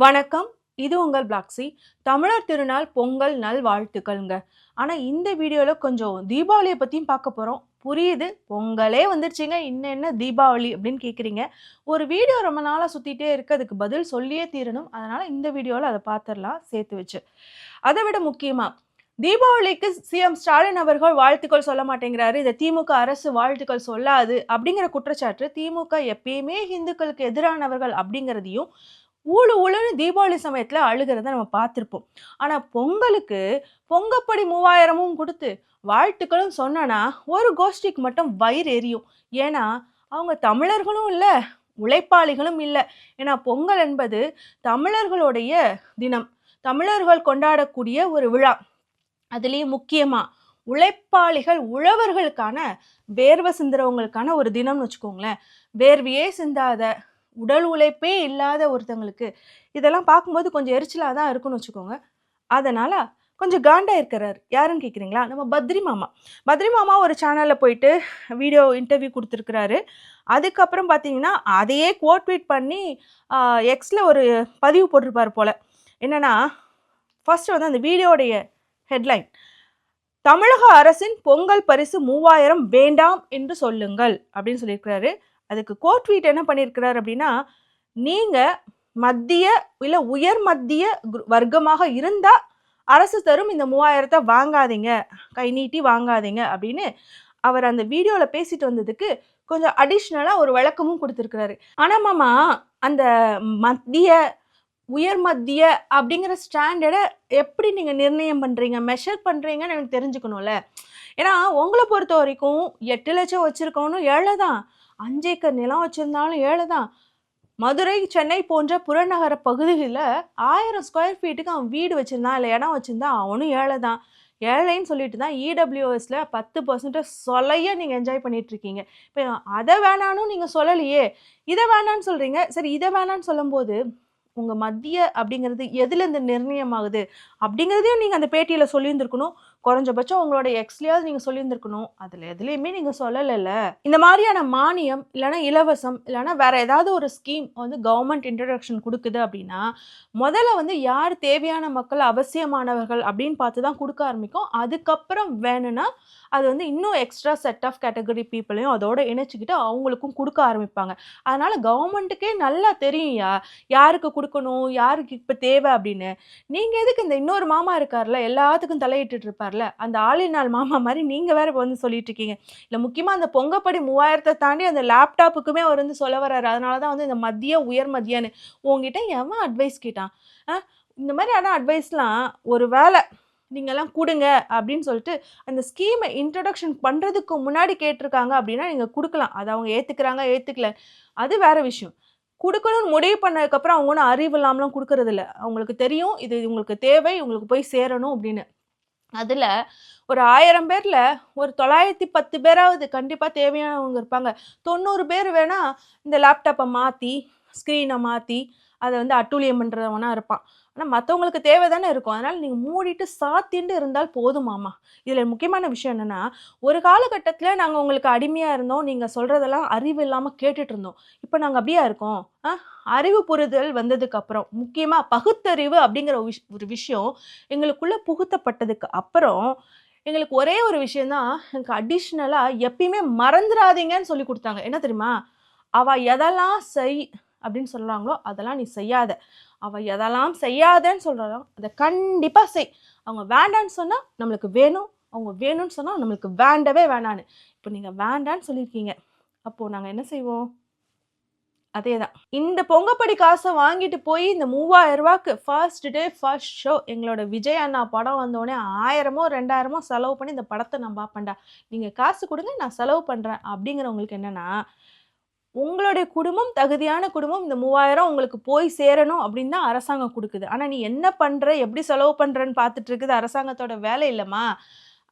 வணக்கம். இது உங்கள் பிளாக்ஸி. தமிழர் திருநாள் பொங்கல் நல் வாழ்த்துக்கள்ங்க. ஆனால் இந்த வீடியோவில் கொஞ்சம் தீபாவளியை பற்றியும் பார்க்க போகிறோம் புரியுது? பொங்கலே வந்துருச்சுங்க. இன்னும் என்ன தீபாவளி அப்படின்னு கேட்குறீங்க ஒரு வீடியோ ரொம்ப நாளாக சுற்றிட்டே இருக்கு அதுக்கு பதில் சொல்லியே தீரணும். அதனால் இந்த வீடியோவில் அதை பார்த்துடலாம் சேர்த்து வச்சு. அதை விட முக்கியமாக தீபாவளிக்கு சிஎம் ஸ்டாலின் அவர்கள் வாழ்த்துக்கள் சொல்ல மாட்டேங்கிறாரு. இதை திமுக அரசு வாழ்த்துக்கள் சொல்லாது. அப்படிங்கிற குற்றச்சாட்டு திமுக எப்பயுமே இந்துக்களுக்கு எதிரானவர்கள் அப்படிங்கிறதையும் ஊழு ஊழுன்னு தீபாவளி சமயத்தில் அழுகிறத நம்ம பார்த்துருப்போம். ஆனால் பொங்கலுக்கு பொங்கப்படி மூவாயிரமும் கொடுத்து வாழ்த்துக்களும் சொன்னோன்னா ஒரு கோஷ்டிக்கு மட்டும் வயிறு எரியும். ஏன்னா அவங்க தமிழர்களும் இல்லை உழைப்பாளிகளும் இல்லை. ஏன்னா பொங்கல் என்பது தமிழர்களுடைய தினம். தமிழர்கள் கொண்டாடக்கூடிய ஒரு விழா. அதுலேயும் முக்கியமாக உழைப்பாளிகள் உழவர்களுக்கான வேர்வை சிந்துறவங்களுக்கான ஒரு தினம்னு வச்சுக்கோங்களேன். வேர்வையே சிந்தாத உடல் உழைப்பே இல்லாத ஒருத்தங்களுக்கு இதெல்லாம் பார்க்கும்போது கொஞ்சம் எரிச்சலாக தான் இருக்குன்னு வச்சுக்கோங்க. அதனால் கொஞ்சம் காண்டா இருக்கிறார். யாருன்னு கேட்குறீங்களா நம்ம பத்ரி மாமா. பத்ரி மாமா ஒரு சேனலில் போயிட்டு வீடியோ இன்டர்வியூ கொடுத்துருக்குறாரு. அதுக்கப்புறம் பார்த்தீங்கன்னா அதையே கோட் ட்வீட் பண்ணி எக்ஸில் ஒரு பதிவு போட்டிருப்பார் போல். என்னென்னா ஃபஸ்ட்டு வந்து அந்த வீடியோடைய ஹெட்லைன் தமிழக அரசின் பொங்கல் பரிசு மூவாயிரம் வேண்டாம் என்று சொல்லுங்கள் அப்படின்னு சொல்லியிருக்கிறாரு. அதுக்கு கோர்ட் ட்வீட் என்ன பண்ணியிருக்கிறார் அப்படின்னா நீங்கள் மத்திய இல்லை உயர் மத்திய வர்க்கமாக இருந்தால் அரசு தரும் இந்த மூவாயிரத்தை வாங்காதீங்க கை நீட்டி வாங்காதீங்க அப்படின்னு அவர் அந்த வீடியோவில் பேசிட்டு வந்ததுக்கு கொஞ்சம் அடிஷ்னலாக ஒரு விளக்கமும் கொடுத்துருக்குறாரு. ஆனால் மாமா அந்த மத்திய உயர் மத்திய அப்படிங்கிற ஸ்டாண்டர்டை எப்படி நீங்கள் நிர்ணயம் பண்ணுறீங்க மெஷர் பண்ணுறீங்கன்னு எனக்கு தெரிஞ்சுக்கணும்ல. ஏன்னா உங்களை பொறுத்த வரைக்கும் எட்டு லட்சம் வச்சுருக்கோன்னு ஏழை தான் அஞ்சு ஏக்கர் நிலம் வச்சுருந்தாலும் ஏழை தான். மதுரை சென்னை போன்ற புறநகர பகுதிகளில் ஆயிரம் ஸ்கொயர் ஃபீட்டுக்கு அவன் வீடு வச்சுருந்தான் இல்லை இடம் வச்சுருந்தான் அவனும் ஏழை தான். ஏழைன்னு சொல்லிட்டு தான் இடபிள்யூஎஸில் பத்து பர்சன்டேஜ் சொலைய நீங்கள் என்ஜாய் பண்ணிகிட்ருக்கீங்க இருக்கீங்க இப்போ அதை வேணான்னு நீங்கள் சொல்லலையே. இதை வேணான்னு சொல்கிறீங்க சரி இதை வேணான்னு சொல்லும்போது உங்கள் மத்திய அப்படிங்கிறது எதுலேருந்து நிர்ணயமாகுது? அப்படிங்கிறதையும் நீங்கள் அந்த பேட்டியில் சொல்லியிருந்துருக்கணும். குறைஞ்சபட்சம் உங்களோட எக்ஸ்லயாவது நீங்கள் சொல்லியிருந்திருக்கணும். அதில் எதுலேயுமே நீங்கள் சொல்லலைல்ல. இந்த மாதிரியான மானியம் இல்லைன்னா இலவசம் இல்லைன்னா வேற ஏதாவது ஒரு ஸ்கீம் வந்து கவர்மெண்ட் இன்ட்ரடக்ஷன் கொடுக்குது அப்படின்னா முதல்ல வந்து யார் தேவையான மக்கள் அவசியமானவர்கள் அப்படின்னு பார்த்து தான் கொடுக்க ஆரம்பிக்கும். அதுக்கப்புறம் வேணும்னா அது வந்து இன்னும் எக்ஸ்ட்ரா செட் ஆஃப் கேட்டகரி பீப்புளையும் அதோட இணைச்சிக்கிட்டு அவங்களுக்கும் கொடுக்க ஆரம்பிப்பாங்க. அதனால கவர்மெண்ட்டுக்கே நல்லா தெரியும் யா யாருக்கு கொடுக்கணும் யாருக்கு இப்போ தேவை அப்படின்னு. நீங்கள் எதுக்கு இந்த இன்னொரு மாமா இருக்கார்ல எல்லாத்துக்கும் தலையிட்டு இருப்பார். சொன்னார்ல அந்த ஆளினால் மாமா மாதிரி நீங்கள் வேற வந்து சொல்லிட்டு இருக்கீங்க இல்லை முக்கியமாக அந்த பொங்கப்படி மூவாயிரத்தை தாண்டி அந்த லேப்டாப்புக்குமே அவர் வந்து சொல்ல வர்றாரு. அதனால தான் வந்து இந்த மதிய உயர் மதியான்னு உங்ககிட்ட எவன் அட்வைஸ் கேட்டான்? ஆ? இந்த ஆனால் அட்வைஸ்லாம் ஒரு வேலை நீங்கள்லாம் கொடுங்க அப்படின்னு சொல்லிட்டு அந்த ஸ்கீமை இன்ட்ரடக்ஷன் பண்ணுறதுக்கு முன்னாடி கேட்டிருக்காங்க அப்படின்னா நீங்கள் கொடுக்கலாம். அதை அவங்க ஏற்றுக்கிறாங்க ஏற்றுக்கல அது வேற விஷயம். கொடுக்கணும்னு முடிவு பண்ணதுக்கப்புறம் அவங்க ஒன்றும் அறிவு இல்லாமலாம் கொடுக்கறதில்ல. அவங்களுக்கு தெரியும் இது உங்களுக்கு தேவை உங்களுக்கு போய் சேரணும் அப்படின்னு. அதில் ஒரு ஆயிரம் பேரில் ஒரு தொள்ளாயிரத்தி பத்து பேராவது கண்டிப்பாக தேவையானவங்க இருப்பாங்க. தொண்ணூறு பேர் வேணால் இந்த லேப்டாப்பை மாற்றி ஸ்க்ரீனை மாற்றி அதை வந்து அட்டூழியம் பண்ணுறவனா இருப்பான். ஆனால் மற்றவங்களுக்கு தேவை தானே இருக்கும். அதனால் நீங்கள் மூடிட்டு சாத்திண்டு இருந்தால் போதுமாமா இதில் முக்கியமான விஷயம் என்னென்னா ஒரு காலகட்டத்தில் நாங்கள் உங்களுக்கு அடிமையாக இருந்தோம். நீங்கள் சொல்கிறதெல்லாம் அறிவு இல்லாமல் கேட்டுட்டு இருந்தோம். இப்போ நாங்கள் அப்படியா இருக்கோம்? ஆ அறிவு புரிதல் வந்ததுக்கு அப்புறம் முக்கியமாக பகுத்தறிவு அப்படிங்கிற ஒரு விஷ்- ஒரு விஷயம் எங்களுக்குள்ளே புகுத்தப்பட்டதுக்கு அப்புறம் எங்களுக்கு ஒரே ஒரு விஷயந்தான் எனக்கு அடிஷ்னலாக எப்பயுமே மறந்துடாதீங்கன்னு சொல்லி கொடுத்தாங்க. என்ன தெரியுமா? அவள் எதெல்லாம் செய் அப்படின்னு சொல்கிறாங்களோ அதெல்லாம் நீ செய்யாத. அவள் எதெல்லாம் செய்யாதன்னு சொல்கிறாளோ அதை கண்டிப்பாக செய். அவங்க வேண்டான்னு சொன்னால் நம்மளுக்கு வேணும். அவங்க வேணும்னு சொன்னால் நம்மளுக்கு வேண்டவே வேணான்னு. இப்போ நீங்கள் வேண்டான்னு சொல்லியிருக்கீங்க. அப்போது நாங்கள் என்ன செய்வோம்? அதே தான் இந்த பொங்கப்படி காசை வாங்கிட்டு போய் இந்த மூவாயிரம் ரூபாய்க்கு ஃபர்ஸ்ட் டே ஃபர்ஸ்ட் ஷோ எங்களோட விஜய் அண்ணா படம் வந்தோடனே ஆயிரமோ ரெண்டாயிரமோ செலவு பண்ணி இந்த படத்தை நான் பார்ப்பேன்டா. நீங்கள் காசு கொடுங்க நான் செலவு பண்ணுறேன் அப்படிங்கிறவங்களுக்கு என்னென்னா உங்களுடைய குடும்பம் தகுதியான குடும்பம் இந்த மூவாயிரம் உங்களுக்கு போய் சேரணும் அப்படின்னு தான் அரசாங்கம் கொடுக்குது. ஆனால் நீ என்ன பண்ணுற எப்படி செலவு பண்ணுறன்னு பார்த்துட்டு இருக்குது அரசாங்கத்தோட வேலை இல்லைம்மா.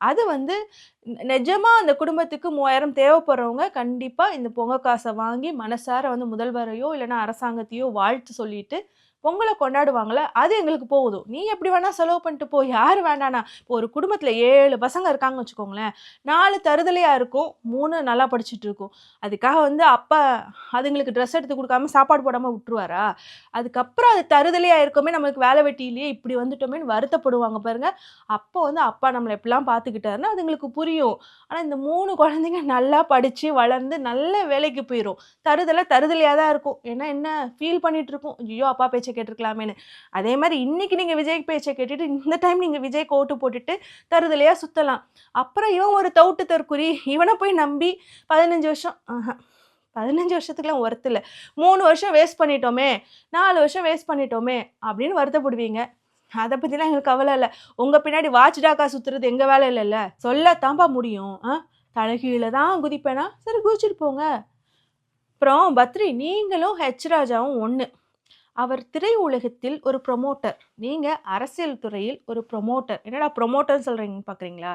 அது வந்து நிஜமாக அந்த குடும்பத்துக்கு மூவாயிரம் தேவைப்படுறவங்க கண்டிப்பாக இந்த பொங்க காசை வாங்கி மனசார வந்து முதல்வரையோ இல்லைன்னா அரசாங்கத்தையோ வாழ்த்து சொல்லிட்டு பொங்கலை கொண்டாடுவாங்களே அது எங்களுக்கு போகுதும் நீ எப்படி வேணால் செலவு பண்ணிட்டு போ யார் வேண்டானா? இப்போ ஒரு குடும்பத்தில் ஏழு பசங்க இருக்காங்கன்னு வச்சுக்கோங்களேன் நாலு தருதலையாக இருக்கும் மூணு நல்லா படிச்சுட்டு இருக்கும். அதுக்காக வந்து அப்பா அதுங்களுக்கு ட்ரெஸ் எடுத்து கொடுக்காம சாப்பாடு போடாமல் விட்டுருவாரா? அதுக்கப்புறம் அது தருதலையாக இருக்கோமே நம்மளுக்கு வேலை வெட்டியிலேயே இப்படி வந்துட்டோமேன்னு வருத்தப்படுவாங்க பாருங்கள் அப்போ வந்து அப்பா நம்மளை எப்படிலாம் பார்த்துக்கிட்டாருன்னா அதுங்களுக்கு புரியும். ஆனால் இந்த மூணு குழந்தைங்க நல்லா படித்து வளர்ந்து நல்ல வேலைக்கு போயிடும் தருதலை தருதலையாக தான் இருக்கும். ஏன்னா என்ன ஃபீல் பண்ணிகிட்ருக்கும் ஐயோ அப்பா பேச்சு கேட்டிருக்கலாமேன்னு. அதே மாதிரி இன்னைக்கு நீங்கள் விஜய் பேச்சை கேட்டுட்டு இந்த டைம் நீங்கள் விஜய் கோட்டு போட்டுட்டு தருதலையாக சுற்றலாம் அப்புறம் இவன் ஒரு தவுட்டு தற்குறி இவனை போய் நம்பி பதினஞ்சு வருஷம் ஆஹா, பதினஞ்சு வருஷத்துக்குலாம் ஒர்த்து இல்லை. மூணு வருஷம் வேஸ்ட் பண்ணிட்டோமே நாலு வருஷம் வேஸ்ட் பண்ணிட்டோமே அப்படின்னு வருத்தப்படுவீங்க. அதை பற்றிலாம் எங்களுக்கு கவலை இல்லை. உங்கள் பின்னாடி வாட்ச் டாக்கா சுற்றுறது எங்கள் வேலை இல்லைல்ல. சொல்லத்தாம்பா முடியும். ஆ தலைகீழ தான் குதிப்பேனா? சரி குதிச்சிட்டு போங்க. அப்புறம் பத்ரி நீங்களும் ஹெச் ராஜாவும் ஒன்று அவர் திரை உலகத்தில் ஒரு ப்ரொமோட்டர் நீங்கள் அரசியல் துறையில் ஒரு ப்ரொமோட்டர் என்னடா ப்ரொமோட்டர்னு சொல்கிறீங்க பார்க்குறீங்களா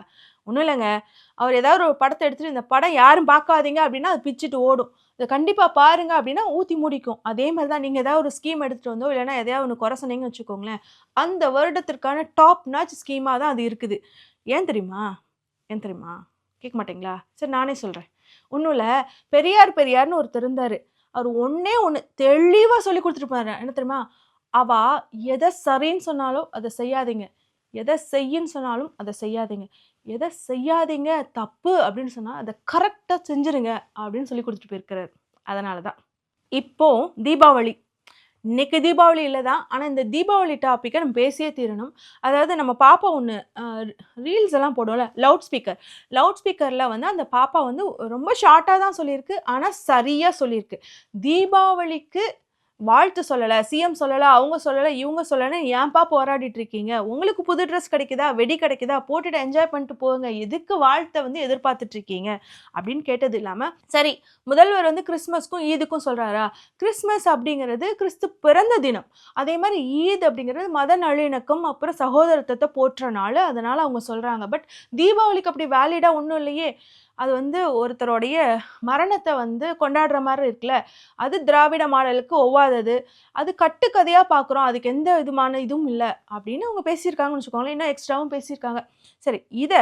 ஒன்றும் இல்லைங்க. அவர் ஏதாவது ஒரு படத்தை எடுத்துகிட்டு இந்த படம் யாரும் பார்க்காதீங்க அப்படின்னா அது பிச்சுட்டு ஓடும். இதை கண்டிப்பாக பாருங்க அப்படின்னா ஊற்றி முடிக்கும். அதே மாதிரி தான் நீங்கள் ஏதாவது ஒரு ஸ்கீம் எடுத்துகிட்டு வந்தோ இல்லைன்னா எதையாவது ஒன்று குறை சொன்னீங்கன்னு வச்சுக்கோங்களேன் அந்த வருடத்திற்கான டாப் நாச் ஸ்கீமாக தான் அது இருக்குது. ஏன் தெரியுமா? ஏன் தெரியுமா? கேட்க மாட்டீங்களா? சரி நானே சொல்கிறேன் ஒன்றும் இல்லை. பெரியார் பெரியார்னு ஒருத்தர் இருந்தார். அவர் ஒன்றே ஒன்று தெளிவாக சொல்லி கொடுத்துருப்பாரு என்ன தெரியுமா? அவா எதை சரின்னு சொன்னாலும் அதை செய்யாதீங்க. எதை செய்யின்னு சொன்னாலும் அதை செய்யாதீங்க. எதை செய்யாதீங்க தப்பு அப்படின்னு சொன்னால் அதை கரெக்டாக செஞ்சுருங்க அப்படின்னு சொல்லி கொடுத்துட்டு போயிருக்கிறார். அதனால தான் இப்போது தீபாவளி இன்றைக்கி தீபாவளி இல்லை தான் ஆனால் இந்த தீபாவளி டாப்பிக்கை நம்ம பேசியே தீரணும். அதாவது நம்ம பாப்பா ஒன்று ரீல்ஸ் எல்லாம் போடுவோம்ல லவுட் ஸ்பீக்கர் லவுட் ஸ்பீக்கரில் வந்து அந்த பாப்பா வந்து ரொம்ப ஷார்ட்டாக தான் சொல்லியிருக்கு. ஆனால் சரியாக சொல்லியிருக்கு. தீபாவளிக்கு வாழ்த்து சொல்லலை சிஎம் சொல்லலை அவங்க சொல்லலை இவங்க சொல்லலை ஏன்பா போராடிட்டு இருக்கீங்க உங்களுக்கு புது ட்ரெஸ் கிடைக்குதா? வெடி கிடைக்குதா? போட்டுட்டு என்ஜாய் பண்ணிட்டு போங்க. எதுக்கு வாழ்த்தை வந்து எதிர்பார்த்துட்டு இருக்கீங்க அப்படின்னு கேட்டது இல்லாமல் சரி முதல்வர் வந்து கிறிஸ்மஸ்க்கும் ஈதுக்கும் சொல்கிறாரா கிறிஸ்மஸ் அப்படிங்கிறது கிறிஸ்து பிறந்த தினம். அதே மாதிரி ஈத் அப்படிங்கிறது மத நல்லிணக்கம் அப்புறம் சகோதரத்துவத்தை போற்ற நாள். அதனால் அவங்க சொல்கிறாங்க பட் தீபாவளிக்கு அப்படி வேலிடாக ஒன்றும் இல்லையே. அது வந்து ஒருத்தருடைய மரணத்தை வந்து கொண்டாடுற மாதிரி இருக்குல்ல. அது திராவிட மாடலுக்கு ஒவ்வாதது. அது கட்டுக்கதையாக பார்க்குறோம் அதுக்கு எந்த விதமான இதுவும் இல்லை அப்படின்னு அவங்க பேசியிருக்காங்கன்னு வச்சுக்கோங்களேன். இன்னும் எக்ஸ்ட்ராவும் பேசியிருக்காங்க. சரி இதை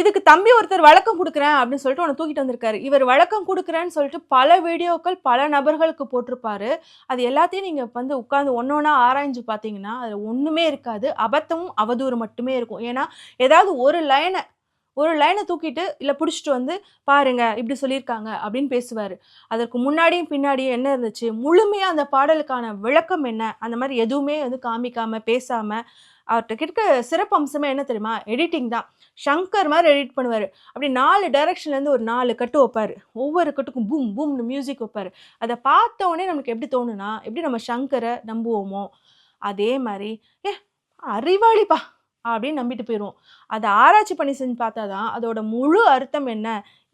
இதுக்கு தம்பி ஒருத்தர் வழக்கம் கொடுக்குறேன் அப்படின்னு சொல்லிட்டு உன்னை தூக்கிட்டு வந்திருக்காரு. இவர் வழக்கம் கொடுக்குறேன்னு சொல்லிட்டு பல வீடியோக்கள் பல நபர்களுக்கு போட்டிருப்பாரு. அது எல்லாத்தையும் நீங்கள் வந்து உட்காந்து ஒன்று ஒன்றா ஆராய்ஞ்சு பார்த்தீங்கன்னா அதில் ஒன்றுமே இருக்காது. அபத்தமும் அவதூறு மட்டுமே இருக்கும். ஏன்னா ஏதாவது ஒரு லைனை ஒரு லைனை தூக்கிட்டு இல்லை பிடிச்சிட்டு வந்து பாருங்க இப்படி சொல்லியிருக்காங்க அப்படின்னு பேசுவார். அதற்கு முன்னாடியும் பின்னாடியும் என்ன இருந்துச்சு? முழுமையாக அந்த பாடலுக்கான விளக்கம் என்ன? அந்த மாதிரி எதுவுமே வந்து காமிக்காமல் பேசாமல் அவர்கிட்ட கிட்ட சிறப்பு அம்சமே என்ன தெரியுமா? எடிட்டிங் தான். ஷங்கர் மாதிரி எடிட் பண்ணுவார். அப்படி நாலு டைரக்ஷன்லேருந்து ஒரு நாலு கட்டு வைப்பார். ஒவ்வொரு கட்டுக்கும் பூம் பூம்னு மியூசிக் வைப்பார். அதை பார்த்த உடனே நமக்கு எப்படி தோணுனா எப்படி நம்ம ஷங்கரை நம்புவோமோ அதே மாதிரி ஏ அறிவாளிப்பா. அப்படின்னு நம்பிட்டு போயிடுவோம் அதை ஆராய்ச்சி பண்ணி செஞ்சு பார்த்தா தான் அதோட முழு அர்த்தம் என்ன?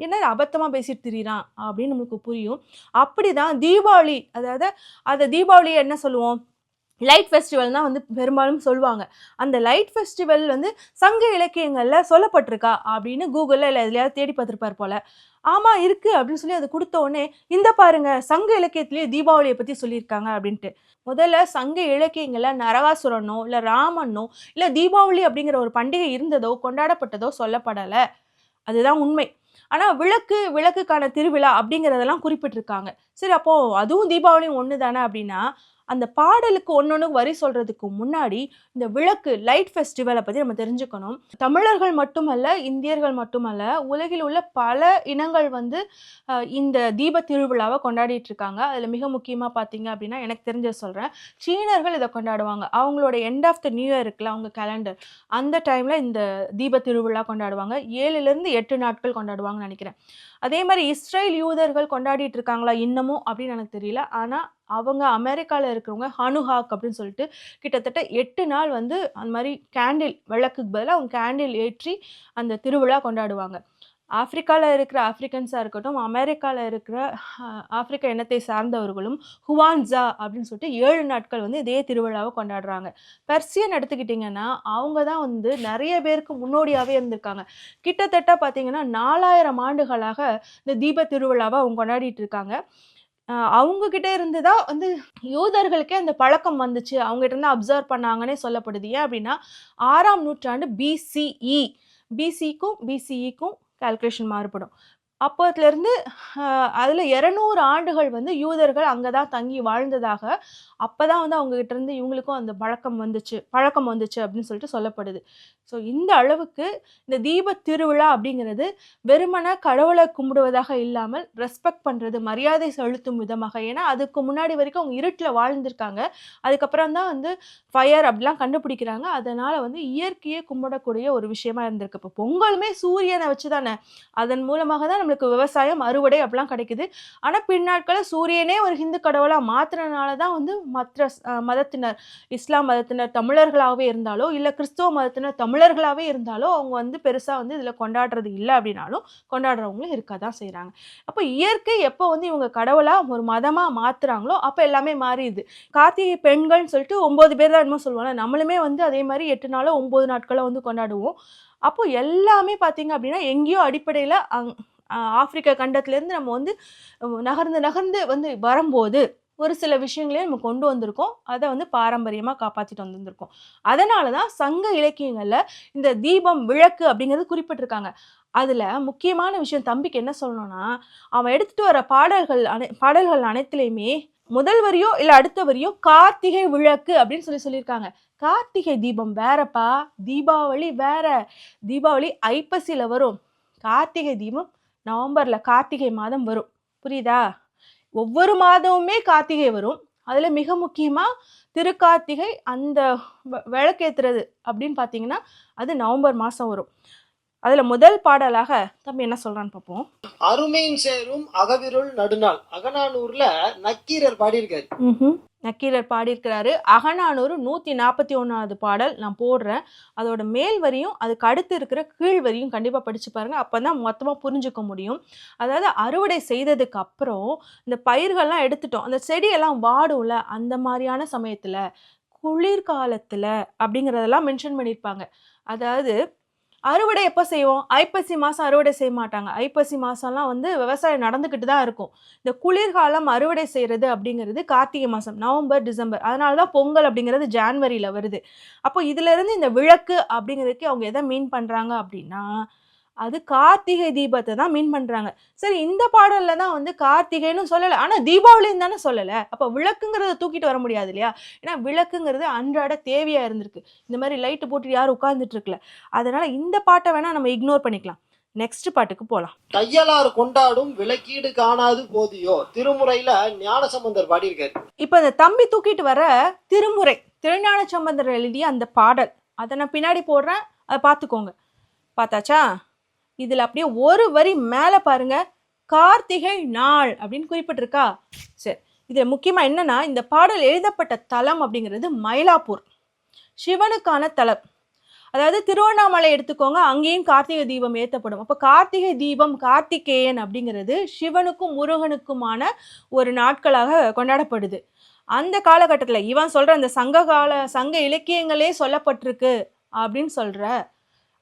என்ன அபத்தமாக பேசிட்டு திரியிறான் அப்படின்னு நம்மளுக்கு புரியும். அப்படி தான் தீபாவளி அதாவது அதை தீபாவளி என்ன சொல்லுவோம்? லைட் ஃபெஸ்டிவல் தான் வந்து பெரும்பாலும் சொல்லுவாங்க. அந்த லைட் ஃபெஸ்டிவல் வந்து சங்க இலக்கியங்களில் சொல்லப்பட்டிருக்கா அப்படின்னு கூகுளில் இல்லை எதுலையாவது தேடி பார்த்துருப்பார் போல். ஆமாம் இருக்குது அப்படின்னு சொல்லி அதை கொடுத்த உடனே இந்த பாருங்க சங்க இலக்கியத்திலேயே தீபாவளியை பற்றி சொல்லியிருக்காங்க அப்படின்ட்டு. முதல்ல சங்க இலக்கியங்களில் நரகாசுரனோ இல்லை ராமனோ இல்லை தீபாவளி அப்படிங்கிற ஒரு பண்டிகை இருந்ததோ கொண்டாடப்பட்டதோ சொல்லப்படலை. அதுதான் உண்மை. ஆனால் விளக்கு விளக்குக்கான திருவிழா அப்படிங்கிறதெல்லாம் குறிப்பிட்டிருக்காங்க. சரி அப்போது அதுவும் தீபாவளியும் ஒன்று தானே அப்படின்னா அந்த பாடலுக்கு ஒன்னொன்று வரி சொல்கிறதுக்கு முன்னாடி இந்த விளக்கு லைட் ஃபெஸ்டிவலை பற்றி நம்ம தெரிஞ்சுக்கணும். தமிழர்கள் மட்டுமல்ல இந்தியர்கள் மட்டுமல்ல உலகில் உள்ள பல இனங்கள் வந்து இந்த தீப திருவிழாவை கொண்டாடிட்டு இருக்காங்க. அதில் மிக முக்கியமாக பார்த்தீங்க அப்படின்னா எனக்கு தெரிஞ்ச சொல்கிறேன் சீனர்கள் இதை கொண்டாடுவாங்க. அவங்களோட end of the new year இருக்குல்ல அவங்க கேலண்டர் அந்த டைமில் இந்த தீப திருவிழா கொண்டாடுவாங்க. ஏழுலேருந்து எட்டு நாட்கள் கொண்டாடுவாங்கன்னு நினைக்கிறேன். அதே மாதிரி இஸ்ரேல் யூதர்கள் கொண்டாடிட்டு இருக்காங்களா இன்னமும் அப்படின்னு எனக்கு தெரியல. ஆனால் அவங்க அமெரிக்காவில் இருக்கிறவங்க ஹனுஹாக் அப்படின்னு சொல்லிட்டு கிட்டத்தட்ட எட்டு நாள் வந்து அந்த மாதிரி கேண்டில் விளக்குக்கு பதிலாக அவங்க கேண்டில் ஏற்றி அந்த திருவிழா கொண்டாடுவாங்க. ஆப்பிரிக்காவில் இருக்கிற ஆப்பிரிக்கன்ஸாக இருக்கட்டும் அமெரிக்காவில் இருக்கிற அஹ், ஆப்பிரிக்க இனத்தை சார்ந்தவர்களும் ஹுவான்ஸா அப்படின்னு சொல்லிட்டு ஏழு நாட்கள் வந்து இதே திருவிழாவை கொண்டாடுறாங்க. பெர்சியன் எடுத்துக்கிட்டிங்கன்னா அவங்க தான் வந்து நிறைய பேருக்கு முன்னோடியாகவே இருந்திருக்காங்க. கிட்டத்தட்ட பார்த்தீங்கன்னா நாலாயிரம் ஆண்டுகளாக இந்த தீப திருவிழாவை அவங்க கொண்டாடிட்டு இருக்காங்க. அவங்கக்கிட்ட அவங்க இருந்து தான் வந்து யூதர்களுக்கே அந்த பழக்கம் வந்துச்சு. அவங்ககிட்ட இருந்து அப்சர்வ் பண்ணாங்கன்னே சொல்லப்படுது. ஏன் அப்படின்னா ஆறாம் நூற்றாண்டு பிசிஇ பிசிக்கும் பிசிஇக்கும் கால்குலேஷன் மாறுபடும். அப்போத்துலேருந்து அதில் இரநூறு ஆண்டுகள் வந்து யூதர்கள் அங்கே தான் தங்கி வாழ்ந்ததாக அப்போ தான் வந்து அவங்ககிட்ட இருந்து இவங்களுக்கும் அந்த பழக்கம் வந்துச்சு பழக்கம் வந்துச்சு அப்படின்னு சொல்லிட்டு சொல்லப்படுது. ஸோ இந்த அளவுக்கு இந்த தீப திருவிழா அப்படிங்கிறது வெறுமன கடவுளை கும்பிடுவதாக இல்லாமல் ரெஸ்பெக்ட் பண்ணுறது மரியாதை செலுத்தும் விதமாக. ஏன்னா அதுக்கு முன்னாடி வரைக்கும் அவங்க இருட்டில் வாழ்ந்திருக்காங்க. அதுக்கப்புறம் தான் வந்து ஃபயர் அப்படிலாம் கண்டுபிடிக்கிறாங்க. அதனால் வந்து இயற்கையை கும்பிடக்கூடிய ஒரு விஷயமா இருந்திருக்கு. இப்போ பொங்கலுமே சூரியனை வச்சு தானே அதன் மூலமாக தான் நம்மளுக்கு விவசாயம் அறுவடை அப்படிலாம் கிடைக்குது. ஆனால் பின்னாட்களில் சூரியனே ஒரு ஹிந்து கடவுளாக மாற்றுறதுனால தான் வந்து மற்ற மதத்தினர் இஸ்லாம் மதத்தினர் தமிழர்களாகவே இருந்தாலோ இல்லை கிறிஸ்துவ மதத்தினர் தமிழர்களாகவே இருந்தாலோ அவங்க வந்து பெருசாக வந்து இதில் கொண்டாடுறது இல்லை அப்படின்னாலும் கொண்டாடுறவங்களும் இருக்க தான் செய்கிறாங்க அப்போ இயற்கை எப்போ வந்து இவங்க கடவுளாக ஒரு மதமாக மாற்றுறாங்களோ அப்போ எல்லாமே மாறிடுது. கார்த்திகை பெண்கள்னு சொல்லிட்டு ஒம்பது பேர் தான் என்னமோ சொல்லுவாங்க. நம்மளுமே வந்து அதே மாதிரி எட்டு நாளோ ஒம்பது நாட்களோ வந்து கொண்டாடுவோம். அப்போ எல்லாமே பார்த்தீங்க அப்படின்னா எங்கேயோ அடிப்படையில் அங் ஆப்பிரிக்க கண்டத்துலேருந்து நம்ம வந்து நகர்ந்து நகர்ந்து வந்து வரும்போது ஒரு சில விஷயங்களையும் நம்ம கொண்டு வந்திருக்கோம். அதை வந்து பாரம்பரியமாக காப்பாற்றிட்டு வந்திருக்கோம் அதனால தான் சங்க இலக்கியங்களில் இந்த தீபம் விளக்கு அப்படிங்கிறது குறிப்பிட்டிருக்காங்க. அதில் முக்கியமான விஷயம் தம்பிக்கு என்ன சொல்லணும்னா அவன் எடுத்துகிட்டு வர பாடல்கள் அனை பாடல்கள் அனைத்துலேயுமே முதல் வரியோ இல்லை அடுத்த வரியோ கார்த்திகை விளக்கு அப்படின்னு சொல்லி சொல்லியிருக்காங்க. கார்த்திகை தீபம் வேறப்பா. தீபாவளி வேற. தீபாவளி ஐப்பசியில் வரும். கார்த்திகை தீபம் நவம்பரில் கார்த்திகை மாதம் வரும். புரியுதா? ஒவ்வொரு மாதமுமே கார்த்திகை வரும். அதில் மிக முக்கியமாக திருக்கார்த்திகை அந்த வ- விளக்கேத்துறது அப்படின்னு பார்த்தீங்கன்னா அது நவம்பர் மாதம் வரும். அதில் முதல் பாடலாக தம்பி என்ன சொல்கிறான்னு பார்ப்போம் அருமையின் சேரும் அகவிருள் நடுநாள். அகநானூர்ல நக்கீரர் பாடியிருக்காரு. நக்கீரர் பாடியிருக்கிறாரு. அகநானூறு நூற்றி நாற்பத்தி ஒன்றாவது பாடல் நான் போடுறேன். அதோட மேல் வரியும் அதுக்கு அடுத்து இருக்கிற கீழ் வரியும் கண்டிப்பாக படிச்சு பாருங்க. அப்போ தான் மொத்தமாக புரிஞ்சுக்க முடியும். அதாவது அறுவடை செய்ததுக்கு அப்புறம் இந்த பயிர்கள்லாம் எடுத்துட்டோம். அந்த செடியெல்லாம் வாடும்ல அந்த மாதிரியான சமயத்தில் குளிர்காலத்தில் அப்படிங்கிறதெல்லாம் மென்ஷன் பண்ணியிருப்பாங்க. அதாவது அறுவடை எப்போ செய்வோம்? ஐப்பசி மாதம் அறுவடை செய்ய மாட்டாங்க. ஐப்பசி மாதம்லாம் வந்து விவசாயம் நடந்துக்கிட்டு தான் இருக்கும். இந்த குளிர்காலம் அறுவடை செய்கிறது அப்படிங்கிறது கார்த்திகை மாதம் நவம்பர் டிசம்பர். அதனால தான் பொங்கல் அப்படிங்கிறது ஜான்வரியில் வருது. அப்போ இதுலேருந்து இந்த விளக்கு அப்படிங்கிறதுக்கு அவங்க எதை மீன் பண்ணுறாங்க அப்படின்னா அது கார்த்திகை தீபத்தை தான் மீன் பண்ணுறாங்க சரி இந்த பாடலில் தான் வந்து கார்த்திகைன்னு சொல்லலை. ஆனால் தீபாவளின்னு தானே சொல்லலை. அப்போ விளக்குங்கிறத தூக்கிட்டு வர முடியாது இல்லையா? ஏன்னா விளக்குங்கிறது அன்றாட தேவையாக இருந்திருக்கு. இந்த மாதிரி லைட்டு போட்டு யாரும் உட்கார்ந்துட்டு இருக்கல. அதனால் இந்த பாட்டை வேணால் நம்ம இக்னோர் பண்ணிக்கலாம். நெக்ஸ்ட் பாட்டுக்கு போகலாம் தையலார் கொண்டாடும் விளக்கீடு காணாது போதியோ? திருமுறையில ஞானசம்பந்தர் பாடியிருக்காரு. இப்போ இந்த தம்பி தூக்கிட்டு வர திருமுறை திருஞான சம்பந்தர் எழுதிய அந்த பாடல் அதை நான் பின்னாடி போடுறேன். அதை பார்த்துக்கோங்க. பார்த்தாச்சா? இதில் அப்படியே ஒரு வரி மேலே பாருங்க கார்த்திகை நாள் அப்படின்னு குறிப்பிட்டிருக்கா. சரி இதில் முக்கியமாக என்னன்னா இந்த பாடல் எழுதப்பட்ட தலம் அப்படிங்கிறது மயிலாப்பூர். சிவனுக்கான தலம். அதாவது திருவண்ணாமலை எடுத்துக்கோங்க அங்கேயும் கார்த்திகை தீபம் ஏற்றப்படும். அப்போ கார்த்திகை தீபம் கார்த்திகேயன் அப்படிங்கிறது சிவனுக்கும் முருகனுக்குமான ஒரு நாட்களாக கொண்டாடப்படுது. அந்த காலகட்டத்தில் இவன் சொல்கிற அந்த சங்க கால சங்க இலக்கியங்களே சொல்லப்பட்டிருக்கு அப்படின்னு சொல்கிற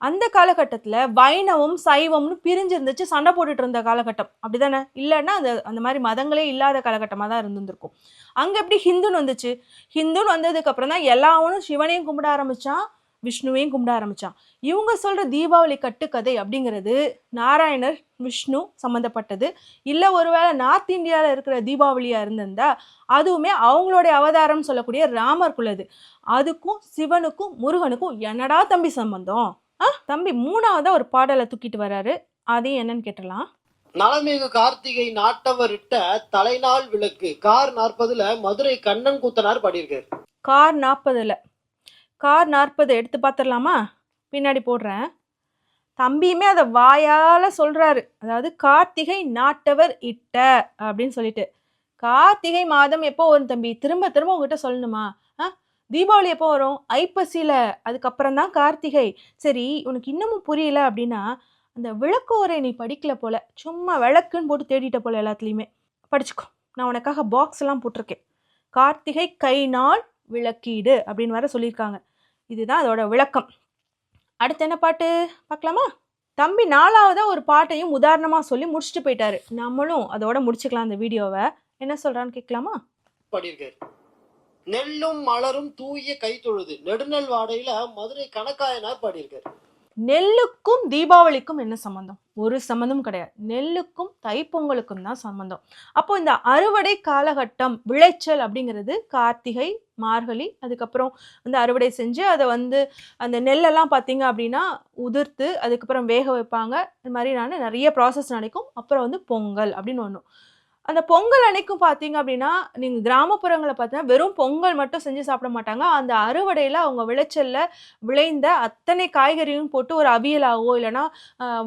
அந்த காலகட்டத்தில் வைணவம் சைவம்னு பிரிஞ்சிருந்துச்சு சண்டை போட்டுட்டு இருந்த காலகட்டம். அப்படிதானே? இல்லைன்னா அந்த அந்த மாதிரி மதங்களே இல்லாத காலகட்டமாக தான் இருந்திருக்கும் அங்கே எப்படி ஹிந்துன்னு வந்துச்சு? ஹிந்துன்னு வந்ததுக்கப்புறம் தான் எல்லாவனும் சிவனையும் கும்பிட ஆரம்பித்தான் விஷ்ணுவையும் கும்பிட ஆரம்பித்தான் இவங்க சொல்கிற தீபாவளி கட்டுக்கதை அப்படிங்கிறது நாராயணர் விஷ்ணு சம்மந்தப்பட்டது இல்லை ஒருவேளை நார்த் இந்தியாவில் இருக்கிற தீபாவளியாக இருந்திருந்தா அதுவுமே அவங்களுடைய அவதாரம் சொல்லக்கூடிய ராமருக்குள்ளது அதுக்கும் சிவனுக்கும் முருகனுக்கும் என்னடா தம்பி சம்பந்தம்? தம்பி மூணாவதா ஒரு பாடலை தூக்கிட்டு வராரு. அதையும் என்னன்னு கேட்டலாம் நலமிகு கார்த்திகை நாட்டவர் இட்ட தலைநாள் விளக்கு. கார் நாற்பதுல மதுரை கண்ணன் கூத்தனார் பாடியிருக்காரு. கார் நாற்பதுல. கார் நாற்பது எடுத்து பார்த்துடலாமா பின்னாடி போடுறேன். தம்பியுமே அதை வாயால் சொல்கிறாரு அதாவது கார்த்திகை நாட்டவர் இட்ட அப்படின்னு சொல்லிட்டு. கார்த்திகை மாதம் எப்போ வரும் தம்பி? திரும்ப திரும்ப உங்ககிட்ட சொல்லணுமா? ஆ தீபாவளி எப்போ வரும்? ஐப்பசியில் அதுக்கப்புறம் தான் கார்த்திகை. சரி உனக்கு இன்னமும் புரியல அப்படின்னா அந்த விளக்கோரை நீ படிக்கல போல சும்மா விளக்குன்னு போட்டு தேடிட்ட போல எல்லாத்துலேயுமே. படிச்சுக்கோ. நான் உனக்காக பாக்ஸ்லாம் போட்டிருக்கேன். கார்த்திகை கை நாள் விளக்கீடு அப்படின்னு வர சொல்லியிருக்காங்க. இதுதான் அதோட விளக்கம். அடுத்து என்ன பாட்டு? பார்க்கலாமா? தம்பி நாலாவதாக ஒரு பாட்டையும் உதாரணமாக சொல்லி முடிச்சுட்டு போயிட்டாரு. நம்மளும் அதோட முடிச்சுக்கலாம் அந்த வீடியோவை. என்ன சொல்கிறான்னு கேட்கலாமா? பாடியிருக்காரு. நெல்லும் மலரும் தூய கைத்தொழுது நெடுநெல் வாடையில மதுரை கணக்காயனார் பாடியிருக்காரு. நெல்லுக்கும் தீபாவளிக்கும் என்ன சம்மந்தம் ஒரு சம்மந்தம் கிடையாது. நெல்லுக்கும் தைப்பொங்கலுக்கும் தான் சம்மந்தம் அப்போ இந்த அறுவடை காலகட்டம் விளைச்சல் அப்படிங்கிறது கார்த்திகை மார்கழி அதுக்கப்புறம் வந்து அறுவடை செஞ்சு அதை வந்து அந்த நெல்லெல்லாம் பார்த்தீங்க அப்படின்னா உதிர்த்து அதுக்கப்புறம் வேக வைப்பாங்க. இது மாதிரி நான் நிறைய ப்ராசஸ் நடக்கும். அப்புறம் வந்து பொங்கல் அப்படின்னு ஒன்று அந்த பொங்கல் அன்னைக்கும் பார்த்தீங்க அப்படின்னா நீங்கள் கிராமப்புறங்களை பார்த்தீங்கன்னா வெறும் பொங்கல் மட்டும் செஞ்சு சாப்பிட மாட்டாங்க. அந்த அறுவடையில் அவங்க விளைச்சலில் விளைந்த அத்தனை காய்கறியும் போட்டு ஒரு அவியலாகவோ இல்லைன்னா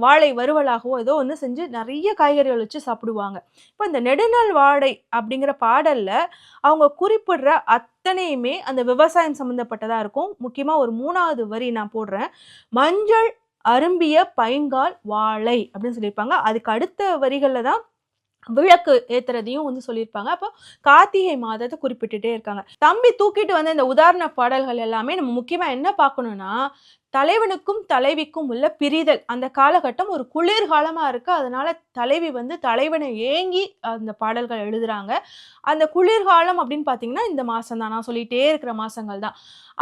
வாழை வறுவலாகவோ ஏதோ ஒன்று செஞ்சு நிறைய காய்கறிகள் வச்சு சாப்பிடுவாங்க. இப்போ இந்த நெடுநாள் வாழை அப்படிங்கிற பாடலில் அவங்க குறிப்பிடுற அத்தனையுமே அந்த விவசாயம் சம்மந்தப்பட்டதாக இருக்கும். முக்கியமாக ஒரு மூணாவது வரி நான் போடுறேன். மஞ்சள் அரும்பிய பைங்கால் வாழை அப்படின்னு சொல்லியிருப்பாங்க. அதுக்கு அடுத்த வரிகளில் தான் விளக்கு ஏத்துறதையும் வந்து சொல்லியிருப்பாங்க. அப்போ கார்த்திகை மாதத்தை குறிப்பிட்டுட்டே இருக்காங்க. தம்பி தூக்கிட்டு வந்த இந்த உதாரண பாடல்கள் எல்லாமே நம்ம முக்கியமாக என்ன பார்க்கணும்னா தலைவனுக்கும் தலைவிக்கும் உள்ள பிரிதல். அந்த காலகட்டம் ஒரு குளிர்காலமாக இருக்குது அதனால தலைவி வந்து தலைவனை ஏங்கி அந்த பாடல்கள் எழுதுகிறாங்க அந்த குளிர்காலம் அப்படின்னு பார்த்தீங்கன்னா இந்த மாதம் தான். நான் சொல்லிகிட்டே இருக்கிற மாதங்கள் தான்.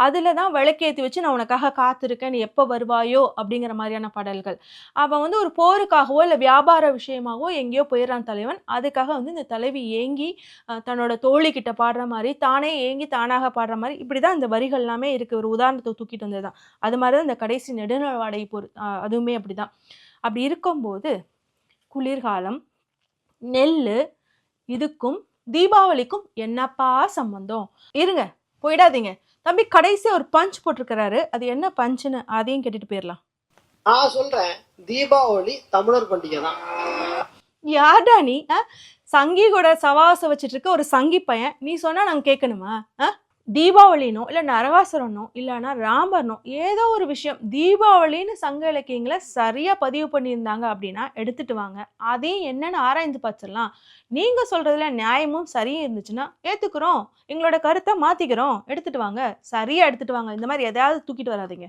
அதில் தான் விளக்கேற்றி வச்சு நான் உனக்காக காத்திருக்கேன். நீ எப்போ வருவாயோ அப்படிங்கிற மாதிரியான பாடல்கள். அவன் வந்து ஒரு போருக்காகவோ இல்லை வியாபார விஷயமாகவோ எங்கேயோ போயிடுறான் தலைவன். அதுக்காக வந்து இந்த தலைவி ஏங்கி தன்னோட தோழிக்கிட்ட பாடுற மாதிரி தானே ஏங்கி தானாக பாடுற மாதிரி இப்படி தான் இந்த வரிகள் எல்லாமே இருக்குது ஒரு உதாரணத்தை தூக்கிட்டு வந்தது தான் அது மாதிரி தான் இந்த கடைசி நெடுநாள் வாடகை பொறு அதுவுமே அப்படிதான். அப்படி இருக்கும்போது குளிர்காலம் நெல் இதுக்கும் தீபாவளிக்கும் என்னப்பா சம்பந்தம்? இருங்க போயிடாதீங்க. தம்பி கடைசியா ஒரு பஞ்ச் போட்டிருக்கிறாரு. அது என்ன பஞ்சுன்னு அதையும் கேட்டுட்டு போயிடலாம். நான் சொல்றேன் தீபாவளி தமிழர் பண்டிகை தான். யார்டா நீ? சங்கி கூட சவாசம் வச்சுட்டு இருக்க ஒரு சங்கி பையன். நீ சொன்னா நாங்க கேட்கணுமா? ஆ? தீபாவளினோ இல்லை நரகாசுரனோ இல்லைன்னா ராமர்னோ ஏதோ ஒரு விஷயம் தீபாவளின்னு சங்க இலக்கியங்களை சரியாக பதிவு பண்ணியிருந்தாங்க அப்படின்னா எடுத்துட்டு வாங்க. அதையும் என்னென்னு ஆராய்ந்து பார்த்துடலாம். நீங்கள் சொல்கிறதுல நியாயமும் சரியும் இருந்துச்சுன்னா ஏற்றுக்குறோம் எங்களோட கருத்தை மாற்றிக்கிறோம் எடுத்துகிட்டு வாங்க. சரியாக எடுத்துகிட்டு வாங்க. இந்த மாதிரி எதையாவது தூக்கிட்டு வராதிங்க.